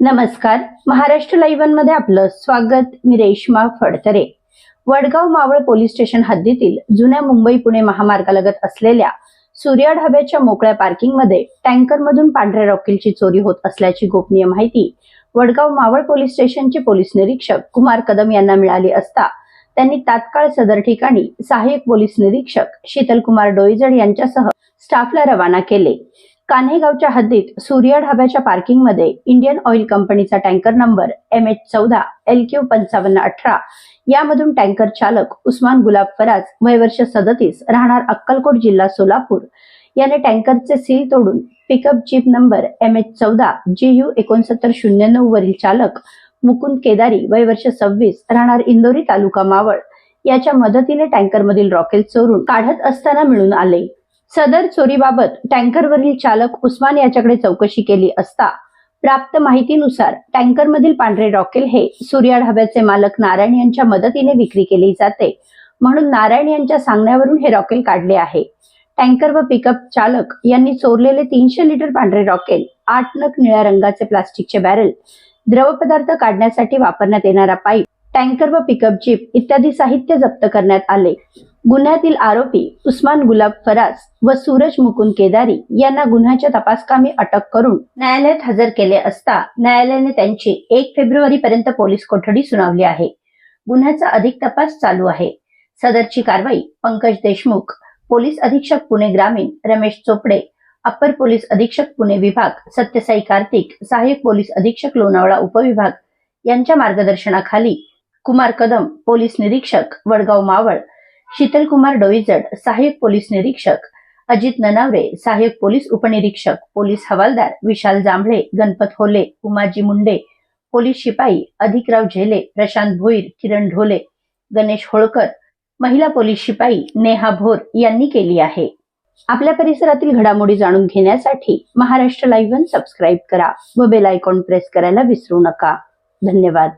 नमस्कार. महाराष्ट्र लाईव्हमध्ये आपलं स्वागत. मी रेश्मा फडतरे. वडगाव मावळ पोलीस स्टेशन हद्दीतील जुन्या मुंबई पुणे महामार्गालगत असलेल्या सूर्या ढाब्याच्या मोकळ्या पार्किंगमध्ये टँकरमधून पांढऱ्या रॉकेलची चोरी होत असल्याची गोपनीय माहिती वडगाव मावळ पोलीस स्टेशनचे पोलीस निरीक्षक कुमार कदम यांना मिळाली असता त्यांनी तात्काळ सदर ठिकाणी सहाय्यक पोलीस निरीक्षक शीतलकुमार डोईजड यांच्यासह स्टाफला रवाना केले. कान्हेगावच्या हद्दीत सूर्य ढाब्याच्या पार्किंगमध्ये इंडियन ऑइल कंपनीचा टँकर नंबर एम एच चौदा एल क्यू पंचावन्न अठरा यामधून टँकर चालक उस्मान गुलाब फराज वय वर्ष सदतीस राहणार अक्कलकोट जिल्हा सोलापूर. याने टँकरचे सील तोडून pickup jeep number M H चौदा जी यू एकोणसत्तर शून्य नऊ वरील चालक मुकुंद केदारी वय वर्ष सव्वीस राहणार इंदोरी तालुका मावळ. याच्या मदतीने टँकरमधील रॉकेल चोरून काढत असताना मिळून आले. सदर चोरीबाबत टँकरवरील चालक उस्मान याच्याकडे चौकशी केली असता प्राप्त माहितीनुसार टँकरमधील पांढरे रॉकेल हे सूर्या ढाब्याचे मालक नारायण यांच्या मदतीने विक्री केली जाते. म्हणून नारायण यांच्या सांगण्यावरून हे रॉकेल काढले आहे. टँकर व पिकअप चालक यांनी चोरलेले तीनशे लिटर पांढरे रॉकेल आठ नग निळ्या रंगाचे प्लास्टिकचे बॅरल द्रवपदार्थ काढण्यासाठी वापरण्यात येणारा पाईप टँकर व पिकअप जीप इत्यादी साहित्य जप्त करण्यात आले. गुन्ह्यातील आरोपी उस्मान गुलाब फराज व सूरज मुकुंद केदारी यांना गुन्ह्याच्या तपासकामी अटक करून न्यायालयात हजर केले असता न्यायालयाने त्यांची एक फेब्रुवारी पर्यंत पोलीस कोठडी सुनावली आहे. गुन्ह्याचा अधिक तपास चालू आहे. सदरची कारवाई पंकज देशमुख पोलीस अधीक्षक पुणे ग्रामीण रमेश चोपडे अप्पर पोलीस अधीक्षक पुणे विभाग सत्यसाई कार्तिक सहाय्यक पोलीस अधीक्षक लोणावळा उपविभाग यांच्या मार्गदर्शनाखाली कुमार कदम पोलीस निरीक्षक वडगाव मावळ. शीतलकुमार डोईजड सहाय्यक पोलीस निरीक्षक. अजित ननावरे सहाय्यक पोलीस उपनिरीक्षक. पोलीस हवालदार विशाल जांभळे गणपत होले उमाजी मुंडे. पोलीस शिपाई अधिकराव झेले प्रशांत भोईर किरण ढोले. गणेश होळकर. महिला पोलीस शिपाई नेहा भोर यांनी केली आहे. आपल्या परिसरातील घडामोडी जाणून घेण्यासाठी महाराष्ट्र लाईव्ह सबस्क्राईब करा व बेल आयकॉन प्रेस करायला विसरू नका. धन्यवाद.